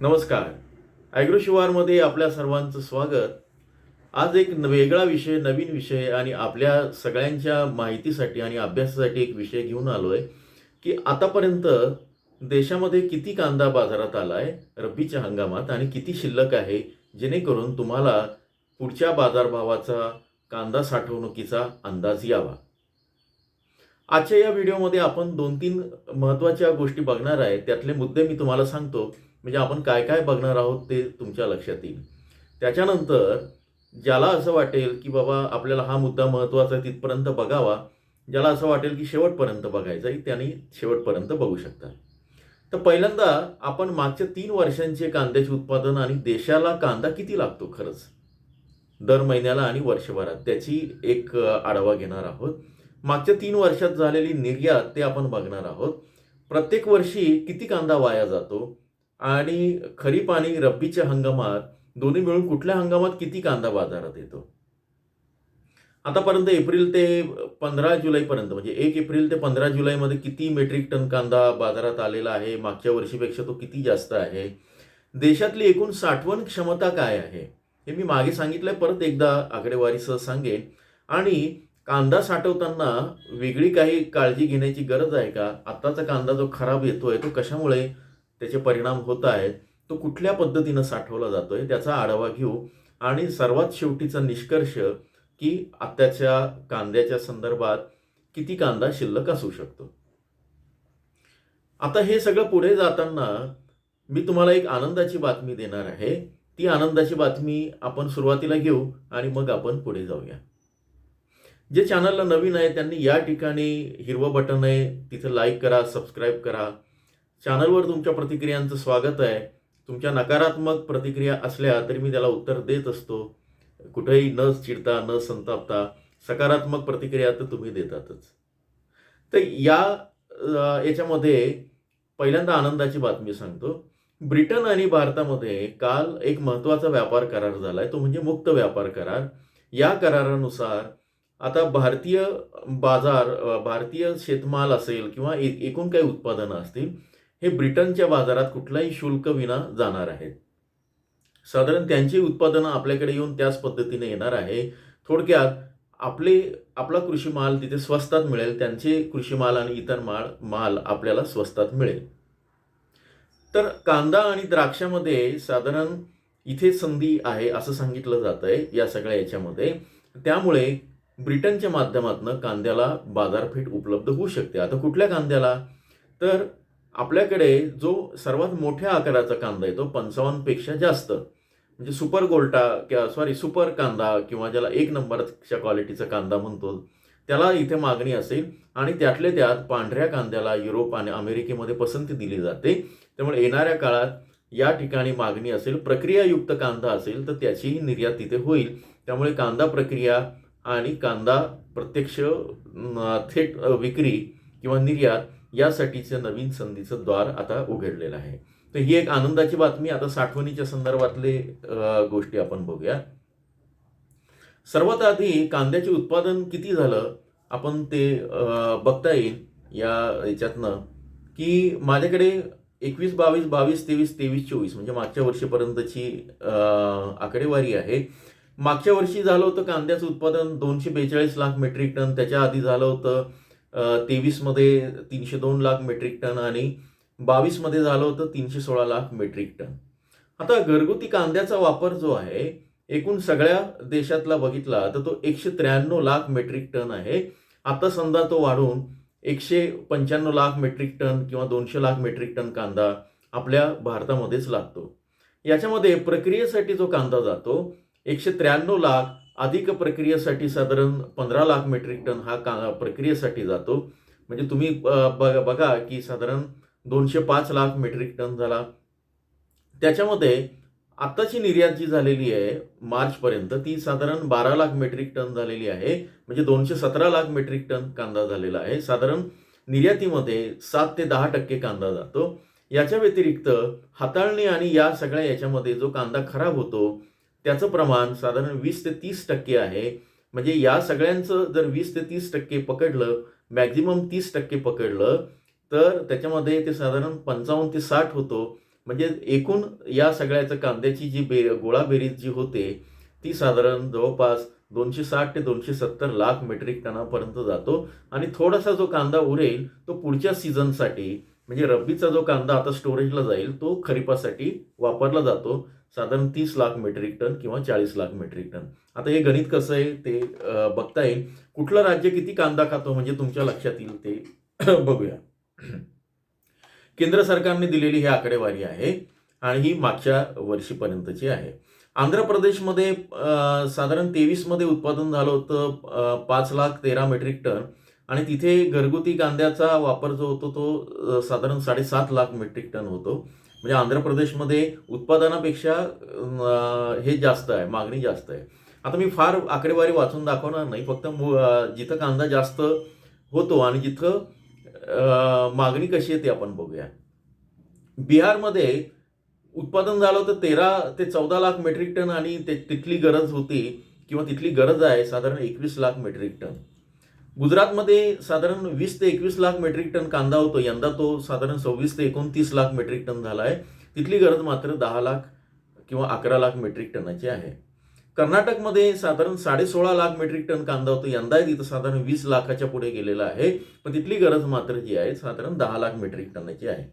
नमस्कार. ॲग्रो शिवारमध्ये आपल्या सर्वांचं स्वागत. आज एक वेगळा विषय नवीन विषय आणि आपल्या सगळ्यांच्या माहितीसाठी आणि अभ्यासासाठी एक विषय घेऊन आलो आहे की आतापर्यंत देशामध्ये किती कांदा बाजारात आला आहे रब्बीच्या हंगामात आणि किती शिल्लक आहे जेणेकरून तुम्हाला पुढच्या बाजारभावाचा कांदा साठवणुकीचा अंदाज यावा. आजच्या या व्हिडिओमध्ये आपण दोन तीन महत्त्वाच्या गोष्टी बघणार आहे त्यातले मुद्दे मी तुम्हाला सांगतो. म्हणजे आपण काय काय बघणार आहोत ते तुमच्या लक्षात येईल. त्याच्यानंतर ज्याला असं वाटेल की बाबा आपल्याला हा मुद्दा महत्त्वाचा आहे तिथपर्यंत बघावा. ज्याला असं वाटेल की शेवटपर्यंत बघायचा आहे त्यांनी शेवटपर्यंत बघू शकता. तर पहिल्यांदा आपण मागच्या तीन वर्षांचे कांद्याचे उत्पादन आणि देशाला कांदा किती लागतो खरंच? दर महिन्याला आणि वर्षभरात. त्याची एक आढावा घेणार आहोत. मागच्या तीन वर्षात झालेली निर्यात ते आपण बघणार आहोत. प्रत्येक वर्षी किती कांदा वाया जातो? आणि खरीप आणि रब्बीच्या हंगामात दोन्ही मिळून कुठल्या हंगामात किती कांदा बाजारात येतो? आतापर्यंत एप्रिल ते पंधरा जुलैपर्यंत म्हणजे एक एप्रिल ते पंधरा जुलैमध्ये किती मेट्रिक टन कांदा बाजारात आलेला आहे? मागच्या वर्षीपेक्षा तो किती जास्त आहे? देशातली एकूण साठवण क्षमता काय आहे? हे मी मागे सांगितलंय परत एकदा आकडेवारीसह सांगेन. आणि कांदा साठवताना वेगळी काही काळजी घेण्याची गरज आहे का? आत्ताचा कांदा जो खराब येतोय तो कशामुळे त्याचे परिणाम होत आहेत तो कुठल्या पद्धतीनं साठवला जातोय त्याचा आढावा घेऊ. आणि सर्वात शेवटीचा निष्कर्ष की आत्ताच्या कांद्याच्या संदर्भात किती कांदा शिल्लक असू शकतो. आता हे सगळं पुढे जाताना मी तुम्हाला एक आनंदाची बातमी देणार आहे. ती आनंदाची बातमी आपण सुरुवातीला घेऊ आणि मग आपण पुढे जाऊया. जे चॅनलला नवीन आहे त्यांनी या ठिकाणी हिरवं बटन आहे तिथं लाईक करा सबस्क्राईब करा. चॅनलवर तुमच्या प्रतिक्रियांचं स्वागत आहे. तुमच्या नकारात्मक प्रतिक्रिया असल्या तरी मी त्याला उत्तर देत असतो. कुठेही न चिडता न संतापता सकारात्मक प्रतिक्रिया तर तुम्ही देतातच. तर या याच्यामध्ये पहिल्यांदा आनंदाची बातमी सांगतो. ब्रिटन आणि भारतामध्ये काल एक महत्त्वाचा व्यापार करार झाला आहे तो म्हणजे मुक्त व्यापार करार. या करारानुसार आता भारतीय बाजार भारतीय शेतमाल असेल किंवा एकूण काही उत्पादनं असतील हे ब्रिटनच्या बाजारात कुठलाही शुल्क विना जाणार आहेत साधारण त्यांची उत्पादनं आपल्याकडे येऊन त्याच पद्धतीने येणार आहे. थोडक्यात आपले आपला कृषी माल तिथे स्वस्तात मिळेल त्यांचे कृषी माल आणि इतर माल माल आपल्याला स्वस्तात मिळेल. तर कांदा आणि द्राक्षामध्ये साधारण इथे संधी आहे असं सांगितलं जातं आहे या सगळ्या याच्यामध्ये. त्यामुळे ब्रिटनच्या माध्यमातून कांद्याला बाजारपेठ उपलब्ध होऊ शकते. आता कुठल्या कांद्याला? तर आपल्याकडे जो सर्वात मोठ्या आकाराचा कांदा येतो पंचावन्नपेक्षा जास्त म्हणजे सुपर गोल्टा किंवा सॉरी सुपर कांदा किंवा ज्याला एक नंबरच्या क्वालिटीचा कांदा म्हणतो त्याला इथे मागणी असेल आणि त्यातले त्यात पांढऱ्या कांद्याला युरोप आणि अमेरिकेमध्ये पसंती दिली जाते. त्यामुळे येणाऱ्या काळात या ठिकाणी मागणी असेल प्रक्रियायुक्त कांदा असेल तर त्याचीही निर्यात तिथे होईल. त्यामुळे कांदा प्रक्रिया आणि कांदा प्रत्यक्ष थेट विक्री किंवा निर्यात यासाठीचं नवीन संधीचं द्वार आता उघडलेलं आहे. तर ही एक आनंदाची बातमी. आता साठवणीच्या संदर्भातले गोष्टी आपण बघूया. सर्वात आधी कांद्याचे उत्पादन किती झालं? आपण ते बघता येईल या याच्यातनं की माझ्याकडे एकवीस बावीस बावीस तेवीस तेवीस चोवीस म्हणजे मागच्या वर्षीपर्यंतची आकडेवारी आहे. मागच्या वर्षी झालं होतं कांद्याचं उत्पादन दोनशे बेचाळीस लाख मेट्रिक टन. त्याच्या आधी झालं होतं तेवीसमध्ये तीनशे दोन लाख मेट्रिक टन आणि बावीसमध्ये झालं होतं तीनशे सोळा लाख मेट्रिक टन आता घरगुती कांद्याचा वापर जो आहे एकूण सगळ्या देशातला बघितला तर तो एकशे त्र्याण्णव लाख मेट्रिक टन आहे. आता समजा तो वाढून एकशे पंच्याण्णव लाख मेट्रिक टन किंवा दोनशे लाख मेट्रिक टन कांदा आपल्या भारतामध्येच लागतो. याच्यामध्ये प्रक्रियेसाठी जो कांदा जातो एकशे त्र्याण्णव लाख अधिक प्रक्रियेसाठी साधारण पंधरा लाख मेट्रिक टन हा का प्रक्रियेसाठी जातो. म्हणजे तुम्ही बघा बघा की साधारण दोनशे पाच लाख मेट्रिक टन झाला. त्याच्यामध्ये आत्ताची निर्यात जी झालेली आहे मार्चपर्यंत ती साधारण बारा लाख मेट्रिक टन झालेली आहे. म्हणजे दोनशे सतरा लाख मेट्रिक टन कांदा झालेला आहे. साधारण निर्यातीमध्ये सात ते दहा टक्के कांदा जातो. याच्या व्यतिरिक्त हाताळणी आणि या सगळ्या याच्यामध्ये जो कांदा खराब होतो त्याचं प्रमाण साधारण वीस ते तीस टक्के आहे. म्हणजे या सगळ्यांचं जर वीस ते तीस टक्के पकडलं मॅक्झिमम तीस टक्के पकडलं तर त्याच्यामध्ये ते साधारण पंचावन्न ते साठ होतो. म्हणजे एकूण या सगळ्याचं कांद्याची जी बे गोळाबेरीज जी होते ती साधारण जवळपास दोनशे साठ ते दोनशे सत्तर लाख मेट्रिक टनापर्यंत जातो. आणि थोडासा जो कांदा उरेल तो पुढच्या सीझनसाठी म्हणजे रब्बीचा जो कांदा आता स्टोरेजला जाईल तो खरीपासाठी वापरला जातो. साधारण तीस लाख मेट्रिक टन किंवा चाळीस लाख मेट्रिक टन आता हे गणित कसं आहे ते बघता येईल कुठलं राज्य किती कांदा खातो म्हणजे तुमच्या लक्षात येईल ते बघूया. केंद्र सरकारने दिलेली ही आकडेवारी आहे आणि ही मागच्या वर्षीपर्यंतची आहे. आंध्र प्रदेशमध्ये साधारण तेवीसमध्ये उत्पादन झालं होतं पाच लाख तेरा मेट्रिक टन आणि तिथे घरगुती कांद्याचा वापर जो होतो तो साधारण साडेसात लाख मेट्रिक टन होतो. म्हणजे आंध्र प्रदेशमध्ये उत्पादनापेक्षा हे जास्त आहे मागणी जास्त आहे. आता मी फार आकडेवारी वाचून दाखवणार नाही फक्त मु- जिथं कांदा जास्त होतो आणि जिथं मागणी कशी आहे ते आपण बघूया. बिहारमध्ये उत्पादन झालं होतं तेरा ते चौदा लाख मेट्रिक टन आणि ते तिथली गरज होती किंवा तिथली गरज आहे साधारण एकवीस लाख मेट्रिक टन. गुजरातमध्ये साधारण वीस ते एकवीस लाख मेट्रिक टन कांदा होतो. यंदा तो साधारण सव्वीस ते एकोणतीस लाख मेट्रिक टन झाला आहे तिथली गरज मात्र दहा लाख किंवा अकरा लाख मेट्रिक टनाची आहे. कर्नाटकमध्ये साधारण साडेसोळा लाख मेट्रिक टन कांदा होतो. यंदा तिथं साधारण वीस लाखाच्या पुढे गेलेला आहे. पण तिथली गरज मात्र जी आहे साधारण दहा लाख मेट्रिक टनाची आहे.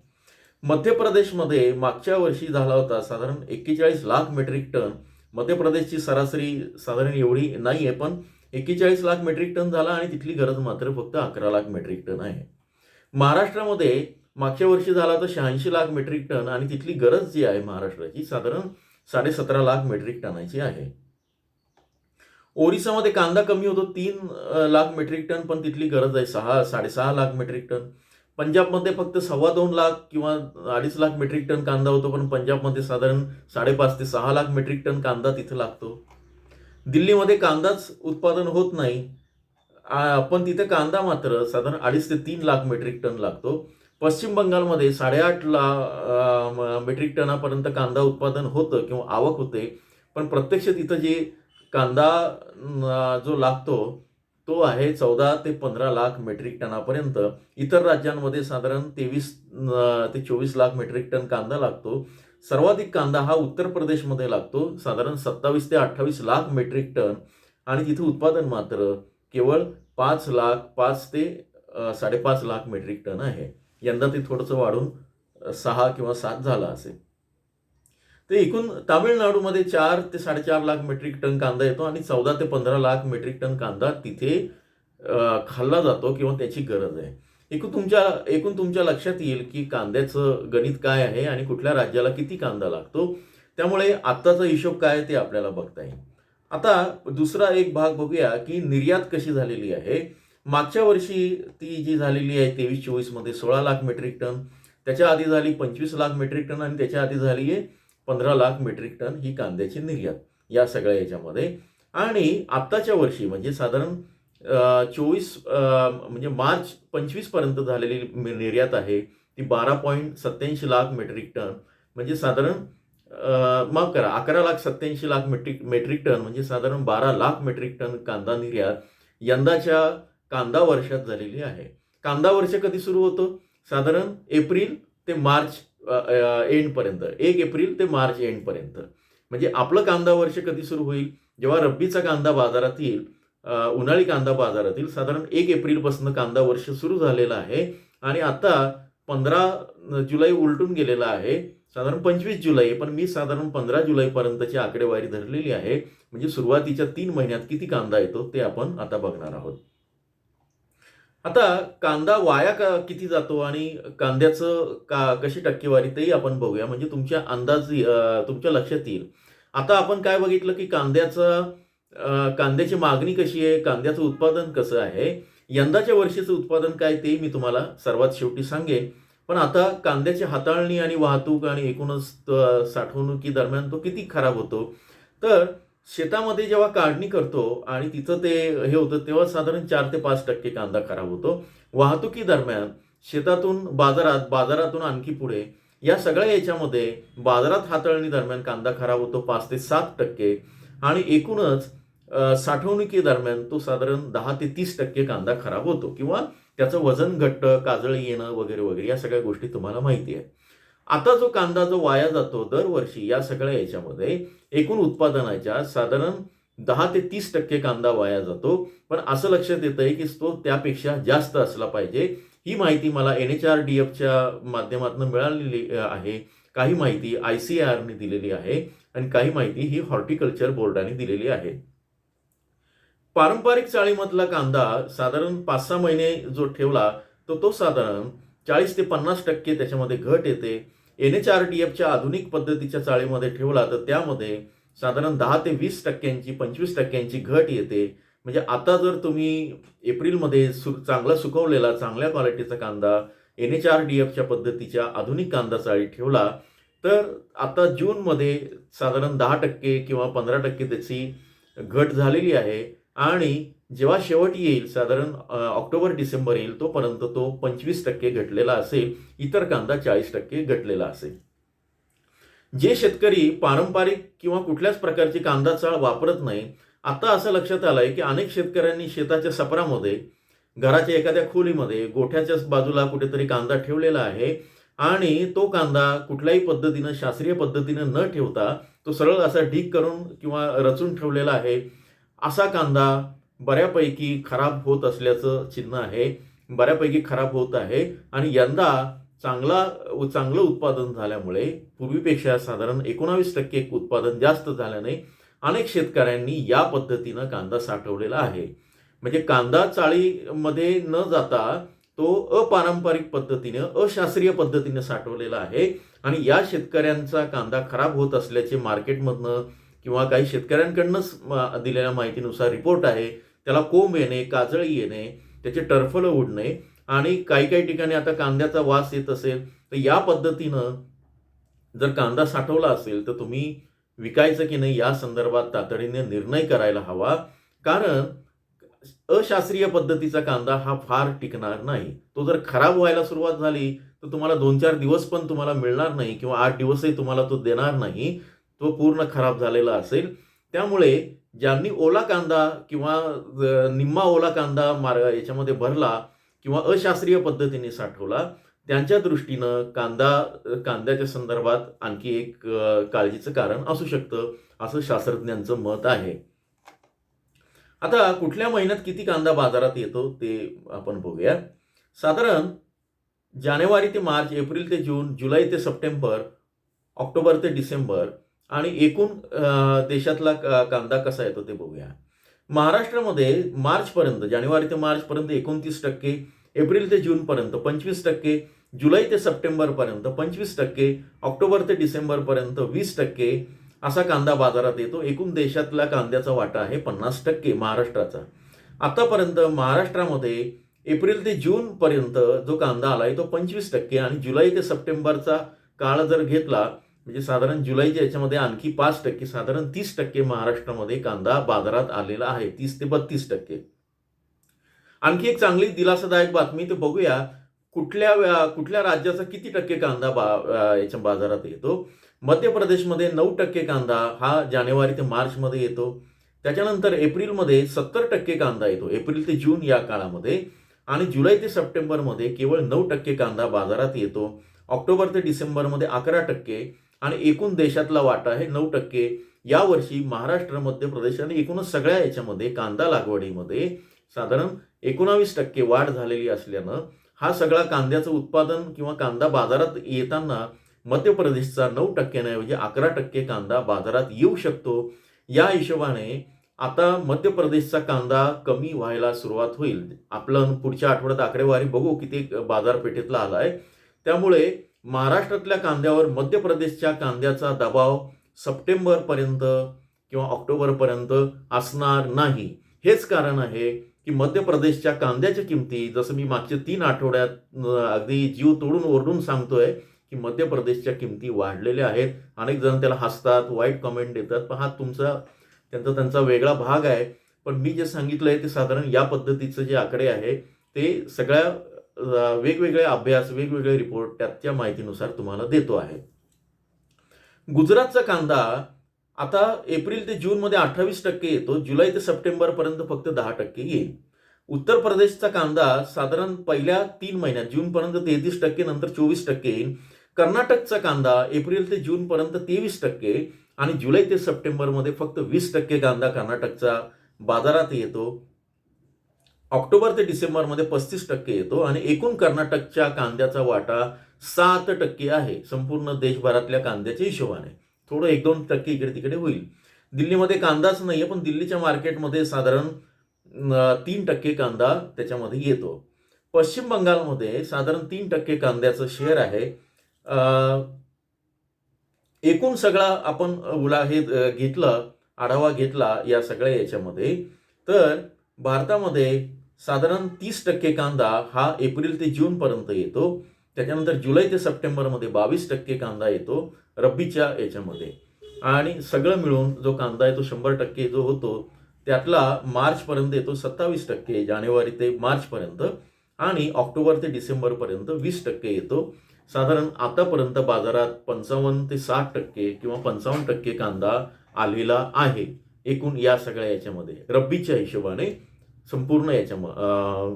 मध्य प्रदेशमध्ये मागच्या वर्षी झाला होता साधारण एक्केचाळीस लाख मेट्रिक टन. मध्य प्रदेशची सरासरी साधारण एवढी नाही आहे पण एक्केचाळीस लाख मेट्रिक टन झाला आणि तिथली गरज मात्र फक्त अकरा लाख मेट्रिक टन आहे. महाराष्ट्रामध्ये मागच्या वर्षी झाला तर शहाऐंशी लाख मेट्रिक टन आणि तिथली गरज जी आहे महाराष्ट्राची साधारण साडेसतरा लाख मेट्रिक टनाची आहे. ओरिसामध्ये कांदा कमी होतो तीन लाख मेट्रिक टन पण तिथली गरज आहे सहा साडेसहा लाख मेट्रिक टन पंजाबमध्ये फक्त सव्वा दोन लाख किंवा अडीच लाख मेट्रिक टन कांदा होतो पण पंजाबमध्ये साधारण साडेपाच ते सहा लाख मेट्रिक टन कांदा तिथं लागतो. दिल्लीमध्ये कांदाच उत्पादन होत नाही. पण तिथे कांदा मात्र साधारण अडीच ते तीन लाख मेट्रिक टन लागतो. पश्चिम बंगालमध्ये साडेआठ ला मेट्रिक टनापर्यंत कांदा उत्पादन होतं किंवा आवक होते. पण प्रत्यक्ष तिथं जे कांदा जो लागतो तो आहे चौदा ते पंधरा लाख मेट्रिक टनापर्यंत. इतर राज्यांमध्ये साधारण तेवीस ते चोवीस लाख मेट्रिक टन कांदा लागतो. सर्वाधिक कांदा हा उत्तर प्रदेशमध्ये लागतो. साधारण सत्तावीस ते अठ्ठावीस लाख मेट्रिक टन आणि तिथे उत्पादन मात्र केवळ पाच लाख पाच ते साडेपाच लाख मेट्रिक टन आहे. यंदा ते थोडंसं वाढून सहा किंवा सात झालं असेल. ते एकूण तामिळनाडूमध्ये चार ते साडेचार लाख मेट्रिक टन कांदा येतो आणि चौदा ते पंधरा लाख मेट्रिक टन कांदा तिथे खाल्ला जातो किंवा त्याची गरज आहे. एकूण तुमच्या एकूण तुमच्या लक्षात येईल की कांद्याचं गणित काय आहे आणि कुठल्या राज्याला किती कांदा लागतो. त्यामुळे आत्ताचा हिशोब काय ते आपल्याला बघता येईल. आता दुसरा एक भाग बघूया की निर्यात कशी झालेली आहे. मागच्या वर्षी ती जी झालेली आहे तेवीस चोवीसमध्ये सोळा लाख मेट्रिक टन त्याच्या आधी झाली पंचवीस लाख मेट्रिक टन आणि त्याच्या आधी झाली आहे पंधरा लाख मेट्रिक टन ही कांद्याची निर्यात या सगळ्या याच्यामध्ये. आणि आत्ताच्या वर्षी म्हणजे साधारण चोवीस म्हणजे मार्च पंचवीसपर्यंत झालेली निर्यात आहे ती बारा पॉईंट सत्याऐंशी लाख मेट्रिक टन. म्हणजे साधारण माफ करा अकरा लाख सत्याऐंशी लाख मेट्रिक मेट्रिक टन म्हणजे साधारण बारा लाख मेट्रिक टन कांदा निर्यात यंदाच्या कांदा वर्षात झालेली आहे. कांदा वर्ष कधी सुरू होतं? साधारण एप्रिल ते मार्च एंडपर्यंत एक एप्रिल ते मार्च एंडपर्यंत म्हणजे आपलं कांदा वर्ष कधी सुरू होईल? जेव्हा रब्बीचा कांदा बाजारात येईल उन्हाळी कांदा बाजारातील साधारण एक एप्रिलपासून कांदा वर्ष सुरू झालेलं आहे आणि आता पंधरा जुलै उलटून गेलेला आहे. साधारण पंचवीस जुलै पण मी साधारण पंधरा जुलैपर्यंतची आकडेवारी धरलेली आहे. म्हणजे सुरुवातीच्या तीन महिन्यात किती कांदा येतो ते आपण आता बघणार आहोत. आता कांदा वाया का किती जातो आणि कांद्याचं का कशी टक्केवारी तेही आपण बघूया. म्हणजे तुमच्या अंदाज तुमच्या लक्षात येईल. आता आपण काय बघितलं की कांद्याचं कांद्याची मागणी कशी आहे? कांद्याचं उत्पादन कसं आहे? यंदाच्या वर्षीचं उत्पादन काय ते मी तुम्हाला सर्वात शेवटी सांगेन. पण आता कांद्याची हाताळणी आणि वाहतूक आणि एकूणच साठवणुकीदरम्यान साठवणुकी दरम्यान तो किती खराब होतो? तर शेतामध्ये जेव्हा काढणी करतो आणि तिथं ते हे होतं तेव्हा साधारण चार ते पाच टक्के कांदा खराब होतो. वाहतुकी दरम्यान शेतातून बाजारात बाजारातून आणखी पुढे या सगळ्या याच्यामध्ये बाजारात हाताळणी दरम्यान कांदा खराब होतो पाच ते सात टक्के. आणि एकूणच साठवणुकीदरम्यान तो साधारण दहा ते तीस टक्के कांदा खराब होतो किंवा त्याचं वजन घट्ट काजळ येणं वगैरे वगैरे या सगळ्या गोष्टी तुम्हाला माहिती आहे. आता जो कांदा जो वाया जातो दरवर्षी या सगळ्या याच्यामध्ये एकूण उत्पादनाच्या साधारण दहा ते तीस टक्के कांदा वाया जातो. पण असं लक्षात येतं आहे की तो त्यापेक्षा जास्त असला पाहिजे. ही माहिती मला एन एच आर डी एफच्या माध्यमातून मिळालेली आहे. काही माहिती आय सी आरने दिलेली आहे आणि काही माहिती ही हॉर्टिकल्चर बोर्डाने दिलेली आहे. पारंपरिक चाळीमधला कांदा साधारण पाच सहा महिने जो ठेवला तो तो साधारण चाळीस ते पन्नास टक्के त्याच्यामध्ये घट येते. एन एच आर डी एफच्या आधुनिक पद्धतीच्या चाळीमध्ये ठेवला तर त्यामध्ये साधारण दहा ते वीस टक्क्यांची पंचवीस टक्क्यांची घट येते. म्हणजे आता जर तुम्ही एप्रिलमध्ये सु चांगला सुकवलेला चांगल्या क्वालिटीचा कांदा एन एच आर डी एफच्या पद्धतीच्या आधुनिक कांदा चाळी ठेवला तर आता जूनमध्ये साधारण दहा टक्के किंवा पंधरा टक्के त्याची घट झालेली आहे. आणि जेव्हा शेवट येईल साधारण ऑक्टोबर डिसेंबर येईल तोपर्यंत तो पंचवीस टक्के घटलेला असेल इतर कांदा चाळीस टक्के घटलेला असेल. जे शेतकरी पारंपरिक किंवा कुठल्याच प्रकारची कांदा चाळ वापरत नाही आता असं लक्षात आलंय की अनेक शेतकऱ्यांनी शेताच्या सपरामध्ये घराच्या एखाद्या खोलीमध्ये गोठ्याच्याच बाजूला कुठेतरी कांदा ठेवलेला आहे आणि तो कांदा कुठल्याही पद्धतीनं शास्त्रीय पद्धतीनं न ठेवता तो सरळ असा ढीक करून किंवा रचून ठेवलेला आहे. असा कांदा बऱ्यापैकी खराब होत असल्याचं चिन्ह आहे बऱ्यापैकी खराब होत आहे आणि यंदा चांगला चांगलं उत्पादन झाल्यामुळे पूर्वीपेक्षा साधारण एकोणावीस टक्के उत्पादन जास्त झाल्याने अनेक शेतकऱ्यांनी या पद्धतीनं कांदा साठवलेला आहे. म्हणजे कांदा चाळीमध्ये न जाता तो अपारंपरिक पद्धतीनं अशास्त्रीय पद्धतीने साठवलेला आहे आणि या शेतकऱ्यांचा कांदा खराब होत असल्याचे मार्केटमधनं किंवा काही शेतकऱ्यांकडनंच दिलेल्या माहितीनुसार रिपोर्ट आहे त्याला कोंब येणे काजळी येणे त्याचे टरफलं उडणे आणि काही काही ठिकाणी आता कांद्याचा वास येत असेल तर या पद्धतीनं जर कांदा साठवला असेल तर तुम्ही विकायचं की नाही या संदर्भात तातडीने निर्णय करायला हवा. कारण अशास्त्रीय पद्धतीचा कांदा हा फार टिकणार नाही. तो जर खराब व्हायला सुरुवात झाली तर तुम्हाला दोन चार दिवस पण तुम्हाला मिळणार नाही किंवा आठ दिवसही तुम्हाला तो देणार नाही. तो पूर्ण खराब झालेला असेल. त्यामुळे ज्यांनी ओला कांदा किंवा निम्मा ओला कांदा मार याच्यामध्ये भरला किंवा अशास्त्रीय पद्धतीने साठवला त्यांच्या दृष्टीनं कांदा कांद्याच्या संदर्भात आणखी एक काळजीचं कारण असू शकतं असं शास्त्रज्ञांचं मत आहे. आता कुठल्या महिन्यात किती कांदा बाजारात येतो ते आपण बघूया. साधारण जानेवारी ते मार्च एप्रिल ते जून जुलै ते सप्टेंबर ऑक्टोबर ते डिसेंबर आणि एकूण देशातला का- कांदा कसा येतो ते बघूया. महाराष्ट्रामध्ये मार्चपर्यंत जानेवारी ते मार्चपर्यंत एकोणतीस टक्के एप्रिल ते जूनपर्यंत पंचवीस टक्के जुलै ते सप्टेंबरपर्यंत पंचवीस टक्के ऑक्टोबर ते डिसेंबरपर्यंत वीस टक्के असा कांदा बाजारात येतो. एकूण देशातला कांद्याचा वाटा आहे पन्नास टक्के महाराष्ट्राचा. आतापर्यंत महाराष्ट्रामध्ये एप्रिल ते जूनपर्यंत जो कांदा आला आहे तो पंचवीस टक्के आणि जुलै ते सप्टेंबरचा काळ जर घेतला म्हणजे साधारण जुलैच्या याच्यामध्ये आणखी पाच टक्के साधारण तीस टक्के महाराष्ट्रामध्ये कांदा बाजारात आलेला आहे. तीस ते बत्तीस टक्के. आणखी एक चांगली दिलासादायक बातमी ते बघूया. कुठल्या कुठल्या राज्याचा किती टक्के कांदा बा याच्या बाजारात येतो? मध्य प्रदेशमध्ये नऊ टक्के कांदा हा जानेवारी ते मार्चमध्ये येतो. त्याच्यानंतर एप्रिलमध्ये सत्तर टक्के कांदा येतो. एप्रिल ते जून या काळामध्ये. आणि जुलै ते सप्टेंबरमध्ये केवळ नऊ टक्के कांदा बाजारात येतो. ऑक्टोबर ते डिसेंबरमध्ये अकरा टक्के. आणि एकूण देशातला वाटा हे नऊ टक्के. यावर्षी महाराष्ट्र मध्य प्रदेश आणि एकूणच सगळ्या याच्यामध्ये कांदा लागवडीमध्ये साधारण एकोणावीस टक्के वाढ झालेली असल्यानं हा सगळा कांद्याचं उत्पादन किंवा कांदा बाजारात येताना मध्य प्रदेशचा नऊ टक्क्यांऐवजी अकरा टक्के कांदा बाजारात येऊ शकतो. या हिशोबाने आता मध्य प्रदेशचा कांदा कमी व्हायला सुरुवात होईल. आपलं पुढच्या आठवड्यात आकडेवारी बघू किती बाजारपेठेतला आलाय. त्यामुळे महाराष्ट्रातल्या कांद्यावर मध्य प्रदेशच्या कांद्याचा दबाव सप्टेंबरपर्यंत किंवा ऑक्टोबरपर्यंत असणार नाही. हेच कारण आहे की मध्य प्रदेशच्या कांद्याच्या किमती जसं मी मागच्या तीन आठवड्यात अगदी जीव तोडून ओरडून सांगतोय की मध्य प्रदेशच्या किमती वाढलेल्या आहेत. अनेक जण त्याला हसतात वाईट कमेंट देतात. पण हा तुमचा त्यांचा त्यांचा वेगळा भाग आहे. पण मी जे सांगितलं आहे ते साधारण या पद्धतीचं जे आकडे आहे ते सगळ्या वेगवेगळे अभ्यास वेगवेगळे रिपोर्ट त्या माहितीनुसार तुम्हाला देतो आहे. गुजरातचा कांदा आता एप्रिल ते जूनमध्ये अठ्ठावीस टक्के येतो जुलै ते सप्टेंबरपर्यंत फक्त दहा टक्के येईल. उत्तर प्रदेशचा कांदा साधारण पहिल्या तीन महिन्यात जूनपर्यंत तेहतीस टक्के नंतर चोवीस टक्के येईल. कर्नाटकचा कांदा एप्रिल ते जूनपर्यंत तेवीस टक्के आणि जुलै ते सप्टेंबरमध्ये फक्त वीस टक्के कांदा कर्नाटकचा बाजारात येतो. ऑक्टोबर ते डिसेंबरमध्ये पस्तीस टक्के येतो आणि एकूण कर्नाटकच्या कांद्याचा वाटा सात टक्के आहे. संपूर्ण देशभरातल्या कांद्याच्या हिशोबाने. थोडं एक दोन टक्के इकडे तिकडे होईल. दिल्लीमध्ये कांदाच नाही आहे पण दिल्लीच्या मार्केटमध्ये साधारण तीन टक्के कांदा त्याच्यामध्ये येतो. पश्चिम बंगालमध्ये साधारण तीन टक्के कांद्याचं शेअर आहे. एकूण सगळा आपण उला हे घेतलं आढावा घेतला या सगळ्या याच्यामध्ये. तर भारतामध्ये साधारण तीस टक्के कांदा हा एप्रिल ते जूनपर्यंत येतो. त्याच्यानंतर जुलै ते सप्टेंबरमध्ये बावीस टक्के कांदा येतो रब्बीच्या याच्यामध्ये. आणि सगळं मिळून जो कांदा आहे तो शंभर टक्के जो होतो त्यातला मार्चपर्यंत येतो सत्तावीस टक्के जानेवारी ते मार्चपर्यंत आणि ऑक्टोबर ते डिसेंबरपर्यंत वीस टक्के येतो. साधारण आतापर्यंत बाजारात पंचावन्न ते साठ टक्के किंवा पंचावन्न टक्के कांदा आलेला आहे. एकूण या सगळ्या याच्यामध्ये. रब्बीच्या हिशोबाने संपूर्ण याच्या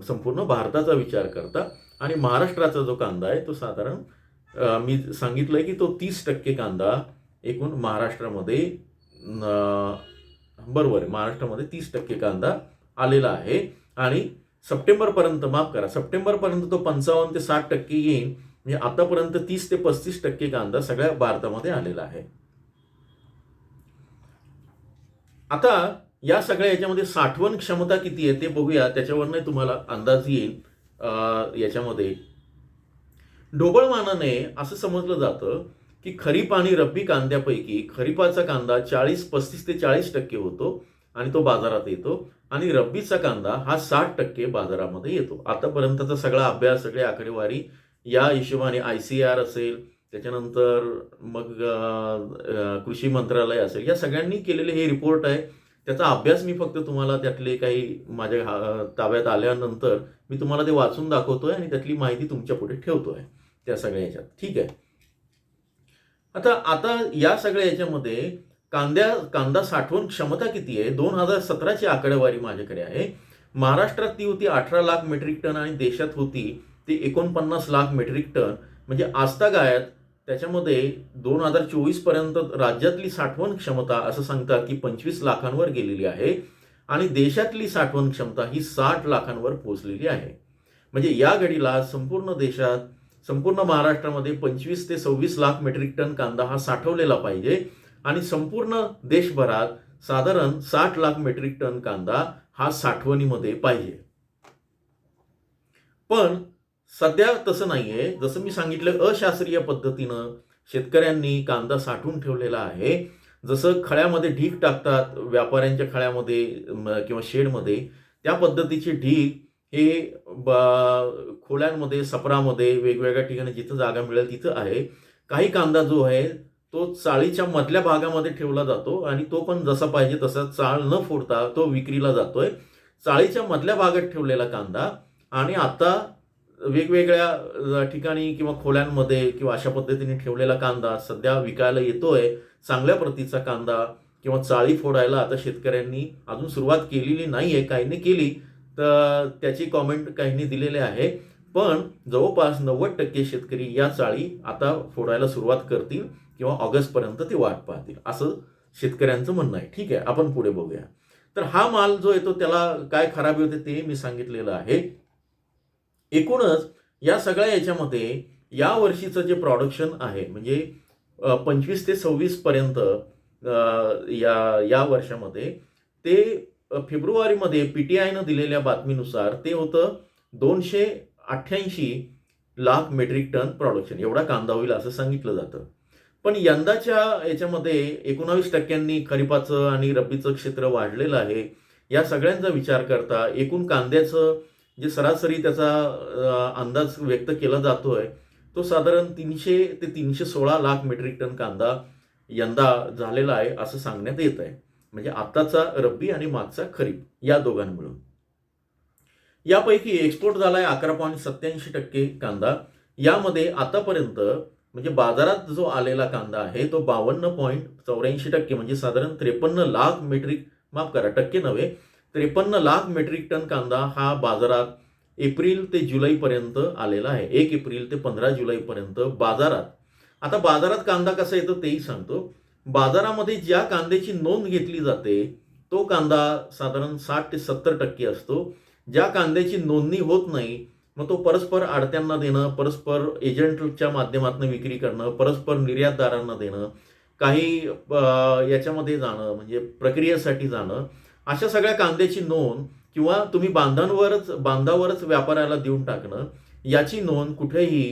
संपूर्ण भारताचा विचार करता आणि महाराष्ट्राचा जो कांदा आहे तो साधारण मी सांगितलंय की तो तीस टक्के कांदा एकूण महाराष्ट्रामध्ये बरोबर आहे महाराष्ट्रामध्ये तीस टक्के कांदा आलेला आहे. आणि सप्टेंबरपर्यंत माफ करा सप्टेंबरपर्यंत तो पंचावन्न ते साठ टक्के येईल म्हणजे आतापर्यंत तीस ते पस्तीस टक्के कांदा सगळ्या भारतामध्ये आलेला आहे. आता या सगळ्या याच्यामध्ये साठवण क्षमता किती आहे ते बघूया. त्याच्यावरनं तुम्हाला अंदाज येईल. याच्यामध्ये. ढोबळमानाने असं समजलं जातं की खरीप आणि रब्बी कांद्यापैकी खरीपाचा कांदा चाळीस पस्तीस ते चाळीस टक्के होतो आणि तो बाजारात येतो. आणि रब्बीचा कांदा हा साठ टक्के बाजारामध्ये येतो. आतापर्यंतचा सगळा अभ्यास सगळी आकडेवारी या हिशोबाने आय सी आर असेल त्याच्यानंतर मग कृषी मंत्रालय असेल या सगळ्यांनी केलेले हे रिपोर्ट आहे. त्याचा अभ्यास मी फक्त तुम्हाला त्यातले काही माझ्या ताब्यात आल्यानंतर मी तुम्हाला ते वाचून दाखवतोय आणि त्यातली माहिती तुमच्यापुढे ठेवतोय त्या सगळ्या ह्याच्यात ठीक आहे? आता आता या सगळ्या याच्यामध्ये कांद्या कांदा साठवण क्षमता किती आहे? दोन हजार सतराची आकडेवारी माझ्याकडे आहे. महाराष्ट्रात ती होती अठरा लाख मेट्रिक टन आणि देशात होती ती एकोणपन्नास लाख मेट्रिक टन म्हणजे आजतागायत त्याच्यामध्ये दोन हजार चोवीसपर्यंत राज्यातली साठवण क्षमता असं सांगतात की पंचवीस लाखांवर गेलेली आहे आणि देशातली साठवण क्षमता ही साठ लाखांवर पोहोचलेली आहे. म्हणजे या घडीला संपूर्ण देशात संपूर्ण महाराष्ट्रामध्ये पंचवीस ते सव्वीस लाख मेट्रिक टन कांदा हा साठवलेला पाहिजे आणि संपूर्ण देशभरात साधारण साठ लाख मेट्रिक टन कांदा हा साठवणीमध्ये पाहिजे. पण सध्या तसं नाही आहे जसं मी सांगितलं अशास्त्रीय पद्धतीनं शेतकऱ्यांनी कांदा साठवून ठेवलेला आहे. जसं खळ्यामध्ये ढीक टाकतात व्यापाऱ्यांच्या खळ्यामध्ये म, किंवा शेडमध्ये त्या पद्धतीचे ढीक हे खोल्यांमध्ये सपरामध्ये वेगवेगळ्या ठिकाणी जिथं जागा मिळेल तिथं आहे. काही कांदा जो आहे तो चाळीच्या मधल्या भागामध्ये ठेवला जातो आणि तो पण जसा पाहिजे तसा चाळ न फोडता तो विक्रीला जातोय. चाळीच्या मधल्या भागात ठेवलेला कांदा आणि आता वेगवेगळ्या ठिकाणी किंवा खोल्यांमध्ये किंवा अशा पद्धतीने ठेवलेला कांदा सध्या विकायला येतोय. चांगल्या प्रतीचा कांदा किंवा चाळी फोडायला आता शेतकऱ्यांनी अजून सुरुवात केलेली नाहीये. काहींनी केली तर त्याची कॉमेंट काहींनी दिलेले आहे. पण जवळपास नव्वद टक्के शेतकरी या चाळी आता फोडायला सुरुवात करतील किंवा ऑगस्टपर्यंत ते वाट पाहतील. असं शेतकऱ्यांचं म्हणणं आहे. ठीक आहे आपण पुढे बघूया. तर हा माल जो येतो त्याला काय खराबी होते ते मी सांगितलेलं आहे. एकूणच या सगळ्या याच्यामध्ये या वर्षीचं जे प्रॉडक्शन आहे म्हणजे पंचवीस ते सव्वीस पर्यंत या या वर्षामध्ये ते फेब्रुवारीमध्ये पी टी आयनं दिलेल्या बातमीनुसार ते होतं दोनशे अठ्ठ्याऐंशी लाख मेट्रिक टन प्रॉडक्शन एवढा कांदा होईल असं सांगितलं जातं. पण यंदाच्या याच्यामध्ये एकोणावीस टक्क्यांनी खरीपाचं आणि रब्बीचं क्षेत्र वाढलेलं आहे या सगळ्यांचा विचार करता एकूण कांद्याचं जे सरासरी त्याचा अंदाज व्यक्त केला जातोय तो साधारण तीनशे ते तीनशे सोळा लाख मेट्रिक टन कांदा यंदा झालेला आहे असं सांगण्यात येत आहे. म्हणजे आताचा रब्बी आणि मागचा खरीप या दोघांमिळून यापैकी एक्सपोर्ट झाला आहे अकरा पॉईंट सत्याऐंशी टक्के कांदा. यामध्ये आतापर्यंत म्हणजे बाजारात जो आलेला कांदा आहे तो बावन्न पॉईंट चौऱ्याऐंशी टक्के म्हणजे साधारण त्रेपन्न लाख मेट्रिक माफ करा टक्के नव्हे त्रेपन्न लाख मेट्रिक टन कांदा हा बाजारात एप्रिल ते जुलैपर्यंत आलेला आहे. एक एप्रिल ते पंधरा जुलैपर्यंत बाजारात. आता बाजारात कांदा कसा येतो तेही सांगतो. बाजारामध्ये ज्या कांद्याची नोंद घेतली जाते तो कांदा साधारण साठ ते सत्तर टक्के असतो. ज्या कांद्याची नोंदणी होत नाही मग तो परस्पर आडत्यांना देणं परस्पर एजंटच्या माध्यमातून विक्री करणं परस्पर निर्यातदारांना देणं काही याच्यामध्ये जाणं म्हणजे प्रक्रियेसाठी जाणं अशा सगळ्या कांद्याची नोंद किंवा तुम्ही बांधांवरच बांधावरच व्यापाऱ्याला देऊन टाकणं याची नोंद कुठेही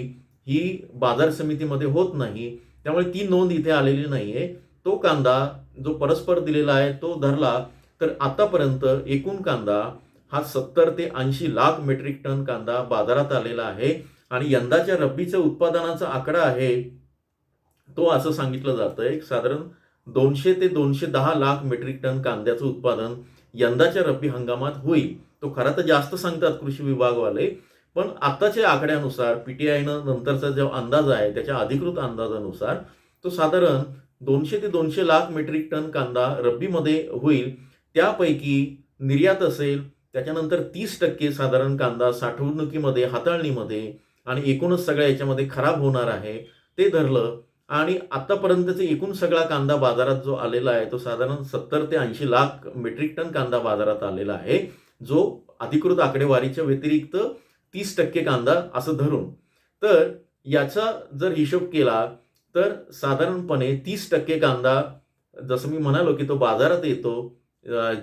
ही बाजार समितीमध्ये होत नाही. त्यामुळे ती नोंद इथे आलेली नाहीये. तो कांदा जो परस्पर दिलेला आहे तो धरला तर आतापर्यंत एकूण कांदा हा सत्तर ते ऐंशी लाख मेट्रिक टन कांदा बाजारात आलेला आहे. आणि यंदाच्या रब्बीच्या उत्पादनाचा आकडा आहे तो असं सांगितलं जातं एक साधारण दोनशे ते दोनशे दहा लाख मेट्रिक टन कांद्याचं उत्पादन यंदाच्या रब्बी हंगामात होईल. तो खरा तर जास्त सांगतात कृषी विभागवाले. पण आत्ताच्या आकड्यानुसार पीटीआयनं नंतरचा जो अंदाज आहे त्याच्या अधिकृत अंदाजानुसार तो साधारण दोनशे ते दोनशे लाख मेट्रिक टन कांदा रब्बीमध्ये होईल. त्यापैकी निर्यात असेल त्याच्यानंतर तीस टक्के साधारण कांदा साठवणुकीमध्ये हाताळणीमध्ये आणि एकूणच सगळ्या याच्यामध्ये खराब होणार आहे. ते धरलं आणि आतापर्यंतचे एकूण सगळा कांदा बाजारात जो आलेला आहे तो साधारण सत्तर ते ऐंशी लाख मेट्रिक टन कांदा बाजारात आलेला आहे. जो अधिकृत आकडेवारीच्या व्यतिरिक्त तीस टक्के कांदा असं धरून. तर याचा जर हिशोब केला तर साधारणपणे तीस टक्के कांदा जसं मी म्हणालो की तो बाजारात येतो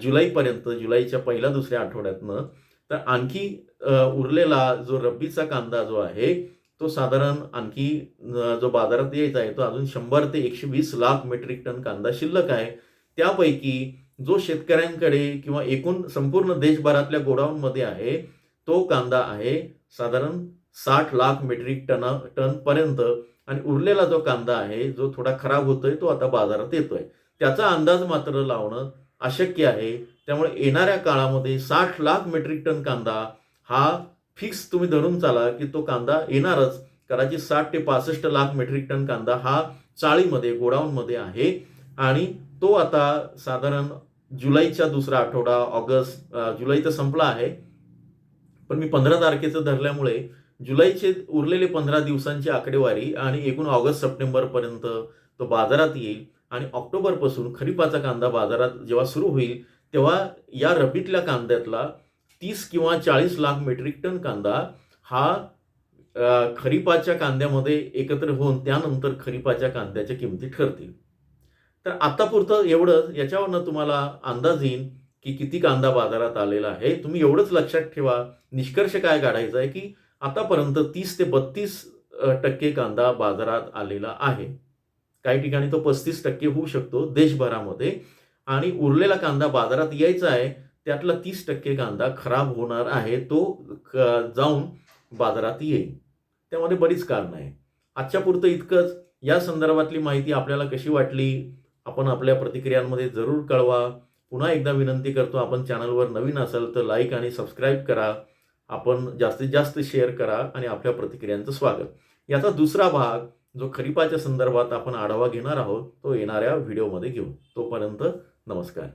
जुलैपर्यंत जुलैच्या पहिल्या दुसऱ्या आठवड्यातनं तर आणखी उरलेला जो रब्बीचा कांदा जो आहे तो साधारण आणखी जो बाजारात यायचा आहे तो अजून शंभर ते एकशे वीस लाख मेट्रिक टन कांदा शिल्लक आहे. त्यापैकी जो शेतकऱ्यांकडे किंवा एकूण संपूर्ण देशभरातल्या गोडाऊनमध्ये आहे तो कांदा आहे साधारण साठ लाख मेट्रिक टन टनपर्यंत आणि उरलेला जो कांदा आहे जो थोडा खराब होतोय तो आता बाजारात येतोय. त्याचा अंदाज मात्र लावणं अशक्य आहे. त्यामुळे येणाऱ्या काळामध्ये साठ लाख मेट्रिक टन कांदा हा फिक्स तुम्ही धरून चाला की तो कांदा येणारच. कदाचित साठ ते पासष्ट लाख मेट्रिक टन कांदा हा चाळीमध्ये गोडाऊनमध्ये आहे. आणि तो आता साधारण जुलैच्या दुसरा आठवडा ऑगस्ट जुलै तर संपला आहे. पण मी पंधरा तारखेचं धरल्यामुळे जुलैचे उरलेले पंधरा दिवसांची आकडेवारी आणि एकूण ऑगस्ट सप्टेंबरपर्यंत तो बाजारात येईल. आणि ऑक्टोबरपासून खरीपाचा कांदा बाजारात जेव्हा सुरू होईल तेव्हा या रब्बीतल्या कांद्यातला तीस किंवा चाळीस लाख मेट्रिक टन कांदा हा खरीपाच्या कांद्यामध्ये एकत्र होऊन त्यानंतर खरीपाच्या कांद्याच्या किमती ठरतील. तर आत्तापुरतं एवढंच. याच्यावरनं तुम्हाला अंदाज येईल की किती कांदा बाजारात आलेला आहे. तुम्ही एवढंच लक्षात ठेवा. निष्कर्ष काय काढायचा आहे की आतापर्यंत तीस ते बत्तीस टक्के कांदा बाजारात आलेला आहे. काही ठिकाणी तो पस्तीस टक्के होऊ शकतो देशभरामध्ये. आणि उरलेला कांदा बाजारात यायचा आहे. त्यातला तीस टक्के कांदा खराब होणार आहे तो जाऊन बाजारात येईल. त्यामध्ये बरीच कारणं आहे आजच्या पुरतं इतकंच. या संदर्भातली माहिती आपल्याला कशी वाटली? आपण आपल्या प्रतिक्रियांमध्ये जरूर कळवा. पुन्हा एकदा विनंती करतो आपण चॅनलवर नवीन असाल तर लाईक आणि सबस्क्राईब करा. आपण जास्तीत जास्त शेअर करा आणि आपल्या प्रतिक्रियांचं स्वागत. याचा दुसरा भाग जो खरीपाच्या संदर्भात आपण आढावा घेणार आहोत तो येणाऱ्या व्हिडिओमध्ये घेऊ. तोपर्यंत नमस्कार.